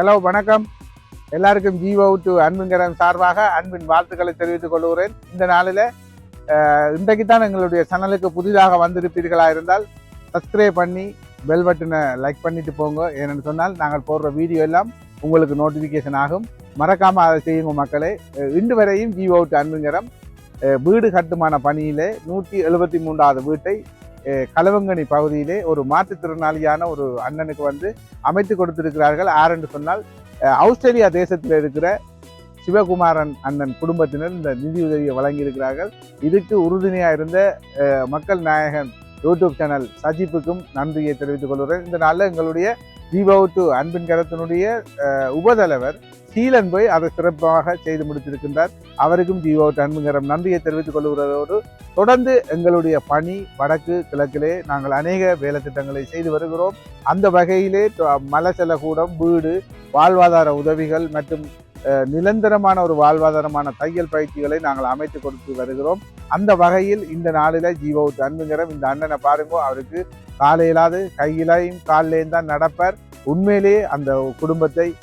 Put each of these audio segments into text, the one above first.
Hello வணக்கம். எல்லாருக்கும் GO to அன்பின்கரம் சார்பாக அன்பின் வாழ்த்துக்களை தெரிவித்துக் கொள்கிறேன். இந்த நாளில் இன்றைக்கு தான் எங்களுடைய சேனலுக்கு புதிதாக வந்திருப்பீர்களா இருந்தால் சப்ஸ்கிரைப் பண்ணி பெல் பட்டனை லைக் பண்ணிட்டு போங்க. ஏன்னு சொன்னால் நாங்கள் போடுற வீடியோ எல்லாம் உங்களுக்கு நோட்டிஃபிகேஷன் ஆகும். மறக்காமல் அதை செய்யுங்க மக்களே. இன்று வரையும் ஜீவோ டு அன்பின்கரம் வீடு கட்டுமான பணியிலே நூற்றி எழுபத்தி மூன்றாவது வீட்டை களவங்கனி பகுதியிலே ஒரு மாற்றுத்திறனாளியான ஒரு அண்ணனுக்கு வந்து அமைத்து கொடுத்திருக்கிறார்கள். யார் என்று சொன்னால் ஆஸ்திரேலியா தேசத்தில் இருக்கிற சிவகுமாரன் அண்ணன் குடும்பத்தினர் இந்த நிதியுதவியை வழங்கியிருக்கிறார்கள். இதுக்கு உறுதுணையாக இருந்த மக்கள் நாயகன் யூடியூப் சேனல் சஜிப்புக்கும் நன்றியை தெரிவித்துக் கொள்கிறேன். இந்த நாளில் எங்களுடைய தீபாவட்டு அன்பின் கரத்தினுடைய உபதலைவர் சீலன் போய் அதை சிறப்பாக செய்து முடித்திருக்கின்றார். அவருக்கும் ஜீவோ அன்புங்கரம் நன்றியை தெரிவித்துக் கொள்கிறதோடு தொடர்ந்து எங்களுடைய பணி வடக்கு கிழக்கிலே நாங்கள் அநேக வேலை திட்டங்களை செய்து வருகிறோம். அந்த வகையிலே த- மலசல கூடம் வீடு வாழ்வாதார உதவிகள் மற்றும் நிரந்தரமான ஒரு வாழ்வாதாரமான தையல் பயிற்சிகளை நாங்கள் அமைத்து கொடுத்து வருகிறோம். அந்த வகையில் இந்த நாளில் ஜீவோ அன்புங்கிறம் இந்த அண்ணனை பாருங்க அவருக்கு காலையிலாது கையிலையும் காலிலேயும் தான் நடப்பார். உண்மையிலேயே அந்த குடும்பத்தை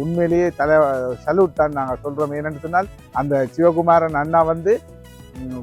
உண்மையிலேயே தலை சல்யூட் தான் நாங்கள் சொல்கிறோம் ஏன்னு சொன்னால் அந்த சிவகுமாரன் அண்ணா வந்து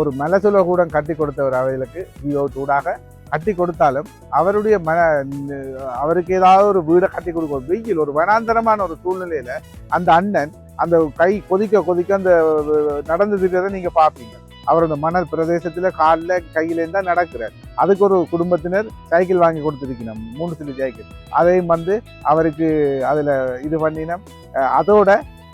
ஒரு மலசுல கூட கட்டி கொடுத்தவர் அவைகளுக்கு ஜியோ டூடாக கட்டி கொடுத்தாலும் அவருடைய மன அவருக்கு ஏதாவது ஒரு வீடை கட்டி கொடுக்கும். வெயில் ஒரு வனாந்தரமான ஒரு சூழ்நிலையில் அந்த அண்ணன் அந்த கை கொதிக்க கொதிக்க அந்த நடந்ததுக்கிறத நீங்கள் பார்ப்பீங்க. அவர் அந்த மணல் பிரதேசத்தில் காலில் கையிலேருந்து தான் நடக்கிறார். அதுக்கு ஒரு குடும்பத்தினர் சைக்கிள் வாங்கி கொடுத்துருக்கணும். மூணு சிலு சைக்கிள். அதையும் வந்து அவருக்கு அதில் இது பண்ணினோம். அதோட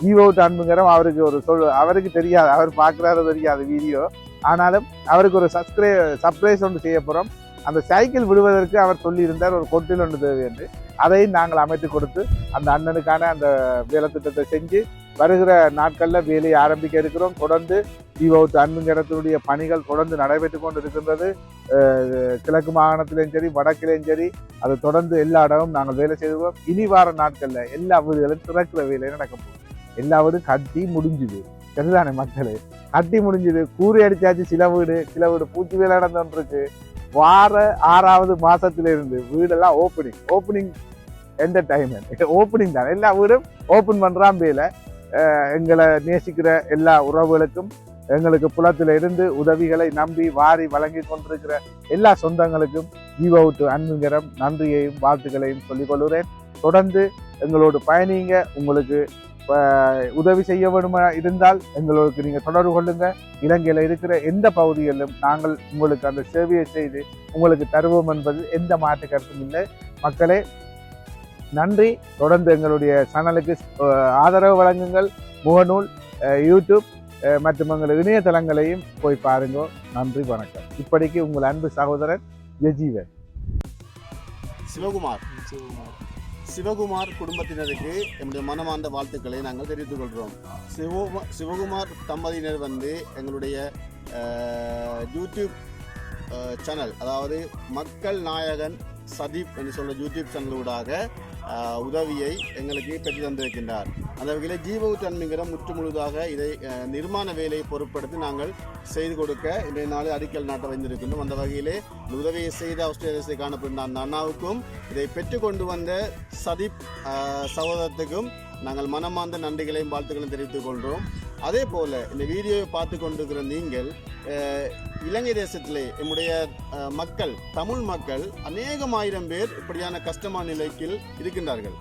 ஈவோட் அன்புங்கிறோம் அவருக்கு ஒரு சொல் அவருக்கு தெரியாது. அவர் பார்க்குறாரு தெரியாது வீடியோ. ஆனாலும் அவருக்கு ஒரு சப்ஸ்கிரை சர்ப்ரைஸ் ஒன்று செய்ய போகிறோம் அந்த சைக்கிள் விடுவதற்கு அவர் சொல்லியிருந்தார் ஒரு கொட்டில் ஒன்று தேவை என்று அதையும் நாங்கள் அமைத்து கொடுத்து அந்த அண்ணனுக்கான அந்த வேலை திட்டத்தை செஞ்சு வருகிற நாட்களில் வேலையை ஆரம்பிக்க இருக்கிறோம். தொடர்ந்து ஈவோட் அன்புங்கிறதுடைய பணிகள் தொடர்ந்து நடைபெற்று கொண்டு இருக்கின்றது கிழக்கு மாகாணத்திலையும் சரி வடக்கிலையும் சரி அது தொடர்ந்து எல்லா இடமும் நாங்கள் வேலை செய்துவோம் இனி வார நாட்களில் எல்லா வீடுகளும் திறக்கிற வேலை நடக்க போகுது. எல்லா வீடும் கட்டி முடிஞ்சுது. சரிதானே மக்களே? கட்டி முடிஞ்சுது. கூறி அடிச்சாச்சு சில வீடு சில வீடு பூச்சி வேலை நடந்துருக்கு வார ஆறாவது மாசத்திலிருந்து வீடெல்லாம் ஓப்பனிங் ஓப்பனிங் என்டர்டைன்மெண்ட் ஓப்பனிங் தான். எல்லா வீடும் ஓப்பன் பண்ணுறான் வேலை. எங்களை நேசிக்கிற எல்லா உறவுகளுக்கும் எங்களுக்கு புலத்தில் இருந்து உதவிகளை நம்பி வாரி வழங்கி கொண்டிருக்கிற எல்லா சொந்தங்களுக்கும் ஜீவவுட்டு அன்புங்கிறம் நன்றியையும் வாழ்த்துக்களையும் சொல்லிக்கொள்கிறேன் தொடர்ந்து எங்களோடு பயணிங்க. உங்களுக்கு உதவி செய்ய வேணுமா இருந்தால் எங்களுக்கு நீங்கள் தொடர்பு கொள்ளுங்க. இலங்கையில் இருக்கிற எந்த பகுதிகளிலும் நாங்கள் உங்களுக்கு அந்த சேவையை செய்து உங்களுக்கு தருவோம் என்பது எந்த மாற்று கருத்தும் இல்லை. மக்களே நன்றி. தொடர்ந்து எங்களுடைய சேனலுக்கு ஆதரவு வழங்குங்கள். முகநூல் யூடியூப் மற்றும் எங்கள் இணையதளங்களையும் போய் பாருங்க. நன்றி வணக்கம். இப்படிக்கு உங்கள் அன்பு சகோதரன் யஜீவன் சிவகுமார். சிவகுமார். குடும்பத்தினருக்கு எங்களுடைய மனமார்ந்த வாழ்த்துக்களை நாங்கள் தெரிவித்துக் கொள்கிறோம். சிவ சிவகுமார் தம்பதியினர் வந்து எங்களுடைய யூடியூப் சேனல் அதாவது மக்கள் நாயகன் சதீப் என்று சொல்ற யூடியூப் சேனலூடாக உதவியை எங்களுக்கு பெற்று தந்திருக்கின்றார். அந்த வகையில் ஜீவ தன்மைங்கிற முற்று முழுதாக இதை நிர்மாண வேலையை பொருட்படுத்தி நாங்கள் செய்து கொடுக்க இன்றைய நாள் அடிக்கல் நாட்ட வைந்திருக்கின்றோம் அந்த வகையிலே உதவியை செய்த ஆஸ்திரேலியத்தை காணப்படுகின்ற அந்த அண்ணாவுக்கும் இதை பெற்று கொண்டு வந்த சதீப் சகோதரத்துக்கும் நாங்கள் மனமார்ந்த நன்றிகளையும் வாழ்த்துக்களையும் தெரிவித்துக் கொள்கிறோம். அதே போல் இந்த வீடியோவை பார்த்து கொண்டிருக்கிற நீங்கள் இலங்கை தேசத்திலே நம்முடைய மக்கள் தமிழ் மக்கள் அநேகம் ஆயிரம் பேர் இப்படியான கஷ்டமான நிலைக்கு இருக்கின்றார்கள்.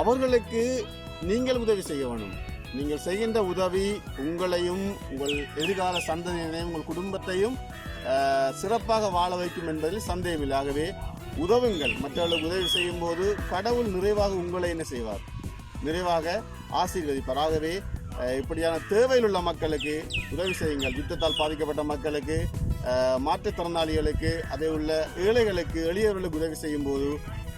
அவர்களுக்கு நீங்கள் உதவி செய்ய வேணும் நீங்கள் செய்கின்ற உதவி உங்களையும் உங்கள் எதிர்கால சந்ததியினையும் உங்கள் குடும்பத்தையும் சிறப்பாக வாழ வைக்கும் என்பதில் சந்தேகமில்லை ஆகவே உதவுங்கள். மற்றவர்களுக்கு உதவி செய்யும் போது கடவுள் நிறைவாக உங்களை என்ன செய்வார்? நிறைவாக ஆசீர்வதிப்பார். ஆகவே இப்படியான தேவையில் உள்ள மக்களுக்கு உதவி செய்யுங்கள். யுத்தத்தால் பாதிக்கப்பட்ட மக்களுக்கு மாற்றுத்திறனாளிகளுக்கு அதே உள்ள ஏழைகளுக்கு எளியவர்களுக்கு உதவி செய்யும் போது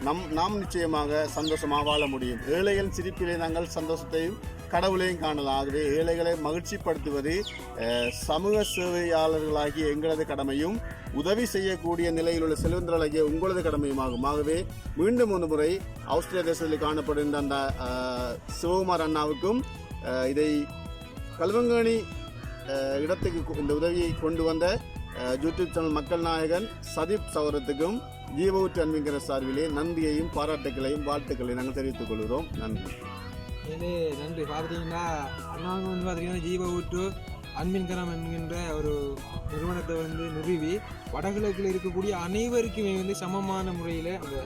நம் நாம் நிச்சயமாக சந்தோஷமாக வாழ முடியும். ஏழைகள் சிரிப்பிலே நாங்கள் சந்தோஷத்தையும் கடவுளையும் காணலாம். ஆகவே ஏழைகளை மகிழ்ச்சிப்படுத்துவது சமூக சேவையாளர்களாகிய எங்களது கடமையும் உதவி செய்யக்கூடிய நிலையில் உள்ள செல்வந்தர்களாகிய உங்களது கடமையுமாகும் ஆகவே மீண்டும் ஒரு முறை ஆஸ்திரேலிய தேசத்தில் காணப்படுகின்ற அந்த சிவகுமார் அண்ணாவுக்கும் இதை கல்வங்காணி இடத்துக்கு இந்த உதவியை கொண்டு வந்த யூடியூப் சேனல் மக்கள் நாயகன் சதீப் சௌரத்துக்கும் ஜீவவுற்று அன்பிங்கிற சார்பிலே நன்றியையும் பாராட்டுகளையும் வாழ்த்துக்களையும் நாங்கள் தெரிவித்துக் கொள்கிறோம். நன்றி. இது நன்றி. பார்த்தீங்கன்னா அண்ணாவுக்கு வந்து பார்த்தீங்கன்னா ஜீவ ஊற்று அன்பின் என்கின்ற ஒரு நிறுவனத்தை வந்து நிறுவி வடகிழக்கில் இருக்கக்கூடிய அனைவருக்குமே வந்து சமமான முறையில் அந்த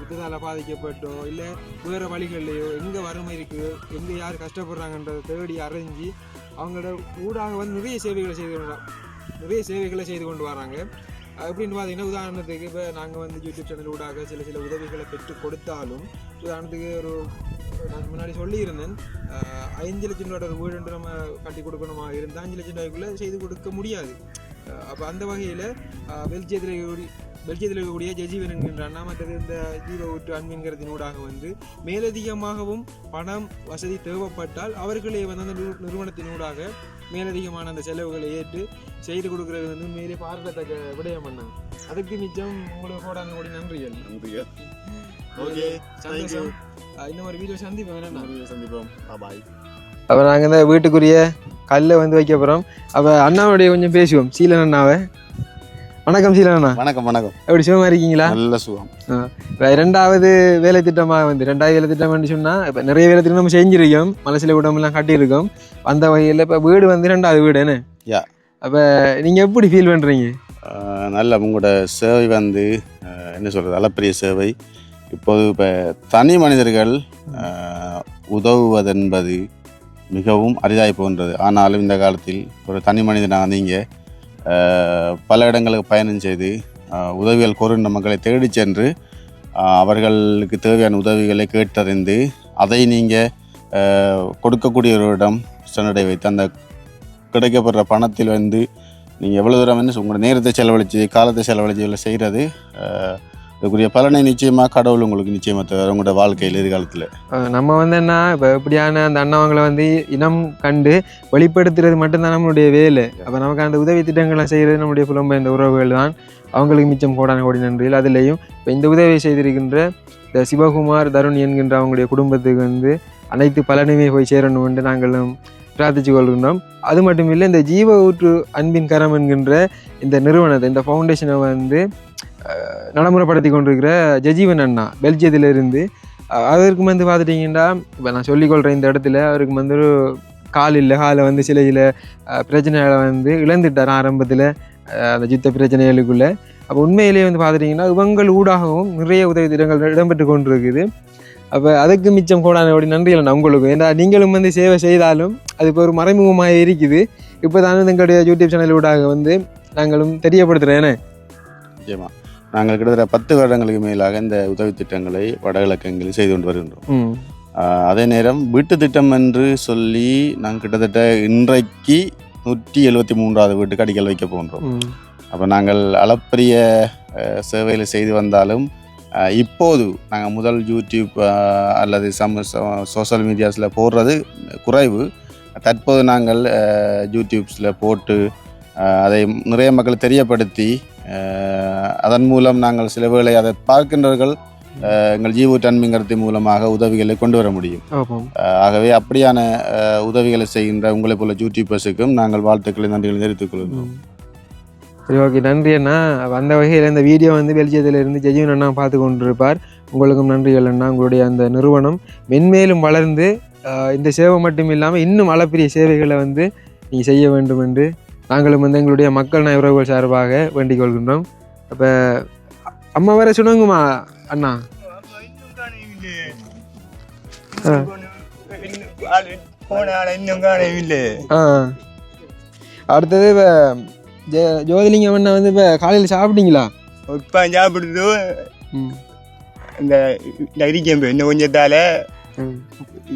யுத்தத்தால் பாதிக்கப்பட்டோ இல்லை வேறு வழிகள்லையோ எங்கே வறுமை இருக்குது எங்கே யார் கஷ்டப்படுறாங்கன்றதை தேடி அறிஞ்சு அவங்களோட ஊடாக வந்து நிறைய சேவைகளை செய்து கொண்டு நிறைய சேவைகளை செய்து கொண்டு வராங்க. அப்படின்னு பார்த்தீங்கன்னா உதாரணத்துக்கு இப்போ நாங்கள் வந்து யூடியூப் சேனல் ஊடாக சில சில உதவிகளை பெற்று கொடுத்தாலும் உதாரணத்துக்கு ஒரு நான் முன்னாடி சொல்லியிருந்தேன் ஐந்து லட்சம் ரூபாய் ஒரு வீடு நம்ம கட்டி கொடுக்கணுமா இருந்தால் அஞ்சு லட்சம் ரூபாய்க்குள்ளே செய்து கொடுக்க முடியாது. அப்போ அந்த வகையில் பெல்ஜியத்தில் பெல்ஜியத்தில் இருக்கக்கூடிய ஜஜீவன் என்கின்ற அண்ணா மற்றது இந்த ஜீவ ஊற்று அன்பின்கிறதினூடாக வந்து மேலதிகமாகவும் பணம் வசதி தேவைப்பட்டால் அவர்களே வந்து அந்த நிறு- நிறுவனத்தினூடாக மேலதிகமான அந்த செலவுகளை ஏற்று செய்து கொடுக்கறது வந்து உண்மையிலே பார்க்கத்தக்க விடயம் பண்ணாங்க அதுக்கு மிச்சம் உங்களுக்கு கோடான கோடி நன்றிகள் நன்றி ஓகே சந்தோஷம். இந்த மாதிரி வீடியோ சந்திப்பேன் வேணா சந்திப்போம். பாய் அப்போ நாங்கள் இந்த வீட்டுக்குரிய கல்லை வந்து வைக்க போகிறோம் அப்போ அண்ணாவுடைய கொஞ்சம் பேசுவோம். சீலன் அண்ணாவை. வணக்கம் சீலன் அண்ணா. வணக்கம் வணக்கம். எப்படி சுகமாக இருக்கீங்களா? நல்ல சுகம். இப்போ ரெண்டாவது வேலை திட்டமாக வந்து ரெண்டாவது வேலை திட்டம்னு சொன்னால் இப்போ நிறைய வேலை திட்டம் நம்ம செஞ்சிருக்கோம். மலசில உடம்புலாம் கட்டியிருக்கோம். அந்த வகையில் இப்போ வீடு வந்து ரெண்டாவது வீடு என்ன? Yeah. அப்போ நீங்கள் எப்படி ஃபீல் பண்ணுறீங்க நல்ல உங்களோட சேவை வந்து என்ன சொல்கிறது அளப்பரிய சேவை. இப்போது இப்போ தனி மனிதர்கள் உதவுவதென்பது மிகவும் அரிதாய் போன்றது ஆனாலும் இந்த காலத்தில் ஒரு தனி மனிதனாக நீங்கள் பல இடங்களுக்கு பயணம் செய்து உதவிகள் கோருகின்ற மக்களை தேடிச் சென்று அவர்களுக்கு தேவையான உதவிகளை கேட்டறிந்து அதை நீங்கள் கொடுக்கக்கூடியவரிடம் சென்றடை வைத்து அந்த கிடைக்கப்படுற பணத்தில் வந்து நீங்கள் எவ்வளோ தூரம் வந்து உங்களோட நேரத்தை செலவழித்து காலத்தை செலவழித்து செய்கிறது இதுக்குரிய பலனை நிச்சயமாக கடவுள் உங்களுக்கு நிச்சயமாக தவிர உங்களோட வாழ்க்கையில் எதிர்காலத்தில். நம்ம வந்து என்ன இப்போ இப்படியான அந்த அண்ணாவங்களை வந்து இனம் கண்டு வெளிப்படுத்துறது மட்டும்தான் நம்மளுடைய வேலை. அப்போ நமக்கு அந்த உதவி திட்டங்களை செய்கிறது நம்முடைய புலம்பெயர்ந்த உறவுகள் தான். அவங்களுக்கு மிச்சம் கோடான கோடி நன்றிகள். அதுலேயும் இப்போ இந்த உதவியை செய்திருக்கின்ற இந்த சிவகுமார் தருண் என்கின்ற அவங்களுடைய குடும்பத்துக்கு வந்து அனைத்து பலனுமே போய் சேரணும் என்று நாங்களும் பிரார்த்திச்சு கொள்கின்றோம். அது மட்டும் இல்லை இந்த ஜீவ ஊற்று அன்பின் கரம் என்கின்ற இந்த நிறுவனத்தை இந்த ஃபவுண்டேஷனை வந்து நடைமுறைப்படுத்தி கொண்டிருக்கிற ஜஜீவன் அண்ணா பெல்ஜியத்திலிருந்து அதற்கு வந்து பார்த்துட்டிங்கன்னா இப்போ நான் சொல்லிக்கொள்கிறேன் இந்த இடத்துல அவருக்கு வந்து ஒரு கால் இல்லை காலை வந்து சில சில பிரச்சனைகளை வந்து இழந்துட்டார் ஆரம்பத்தில் அந்த யுத்த பிரச்சனைகளுக்குள்ளே. அப்போ உண்மையிலேயே வந்து பார்த்துட்டிங்கன்னா இவங்கள் ஊடாகவும் நிறைய உதவி திட்டங்கள் இடம்பெற்று கொண்டிருக்குது. அப்போ அதுக்கு மிச்சம் கோடான நன்றிகள் நான் உங்களுக்கு ஏன்னா நீங்களும் வந்து சேவை செய்தாலும் அது இப்போ ஒரு மறைமுகமாக இருக்குது. இப்போ தானே எங்களுடைய யூடியூப் சேனல் ஊடாக வந்து நாங்களும் தெரியப்படுத்துகிறேன் ஏன்னா நிச்சயமாக நாங்கள் கிட்டத்தட்ட பத்து வருடங்களுக்கு மேலாக இந்த உதவி திட்டங்களை வடகிழக்கங்களில் செய்து கொண்டு வருகின்றோம். அதே நேரம் வீட்டு திட்டம் என்று சொல்லி நாங்கள் கிட்டத்தட்ட இன்றைக்கு நூற்றி எழுபத்தி மூன்றாவது வீட்டுக்கு அடிக்கல் வைக்க போகின்றோம். ம். அப்போ நாங்கள் அளப்பரிய சேவைகளை செய்து வந்தாலும் இப்போது நாங்கள் முதல் யூடியூப் அல்லது சம சோஷியல் மீடியாஸில் போடுறது குறைவு. தற்போது நாங்கள் யூடியூப்ஸில் போட்டு அதை நிறைய மக்கள் தெரியப்படுத்தி அதன் மூலம் நாங்கள் சில வேளை அதை பார்க்கின்றவர்கள் எங்கள் ஜீவ தன்மைங்கிறது மூலமாக உதவிகளை கொண்டு வர முடியும். ஆகவே அப்படியான உதவிகளை செய்கின்ற உங்களைப் போல யூடியூபர்ஸுக்கும் நாங்கள் வாழ்த்துக்களை நன்றிகளை தெரிவித்துக் கொள்கிறோம் சரி ஓகே நன்றி அண்ணா. அந்த வகையில் இந்த வீடியோ வந்து பெல்ஜியத்தில் இருந்து ஜெஜீவன் அண்ணா பார்த்து கொண்டிருப்பார். உங்களுக்கும் நன்றிகள் அண்ணா. உங்களுடைய அந்த நிறுவனம் மென்மேலும் வளர்ந்து இந்த சேவை மட்டும் இல்லாமல் இன்னும் அளப்பரிய சேவைகளை வந்து நீங்கள் செய்ய வேண்டும் என்று நாங்களும் வந்து எங்களுடைய மக்கள் நாய் உறவுகள் சார்பாக வேண்டிக் கொள்கின்றோம். அப்போ அம்மா வேற சொன்னாங்கம்மா அண்ணா? அடுத்தது இப்போ ஜெ ஜோதிலிங்கம் அண்ணா வந்து இப்போ காலையில் சாப்பிட்டீங்களா? இப்போ சாப்பிடுறது ம். இந்த இருக்கேன் இன்னும் கொஞ்சத்தால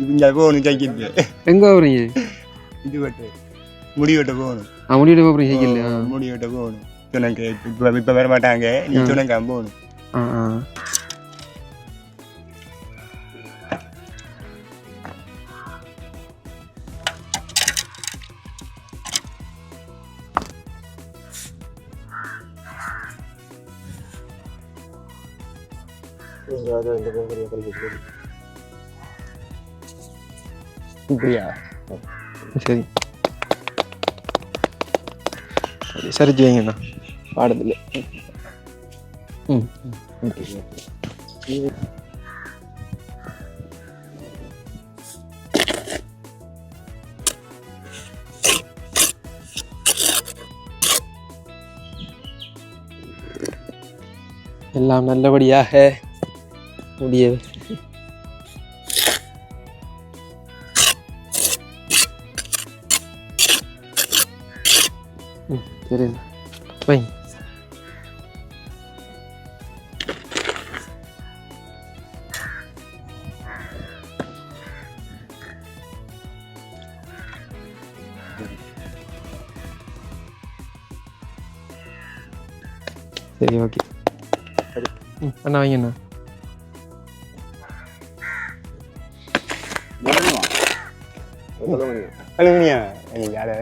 இந்த போகணும் தைக்கிறது எங்கே போகிறீங்க இது வெட்டு முடி வெட்ட போகணும். முடிவிட்டு போகிறீங்க சைக்கிள் ஆ முடி வெட்ட போகணும் சொன்னாங்க இப்போ இப்போ வர மாட்டாங்க நீ ஆ. சொன்னாங்க போகணும் ஆ ஆ இப்படியா சரி സർജ് വാങ്ങിയെന്നാ പാടുന്നില്ല എല്ലാം നല്ലപടിയാ. മുടിയത് நல்லபடியாக முடிய ம், சரி வை சரி ஓகே ம் அண்ணா வைங்கண்ணா சொல்லுங்க அலுமினியா எனக்கு யாரு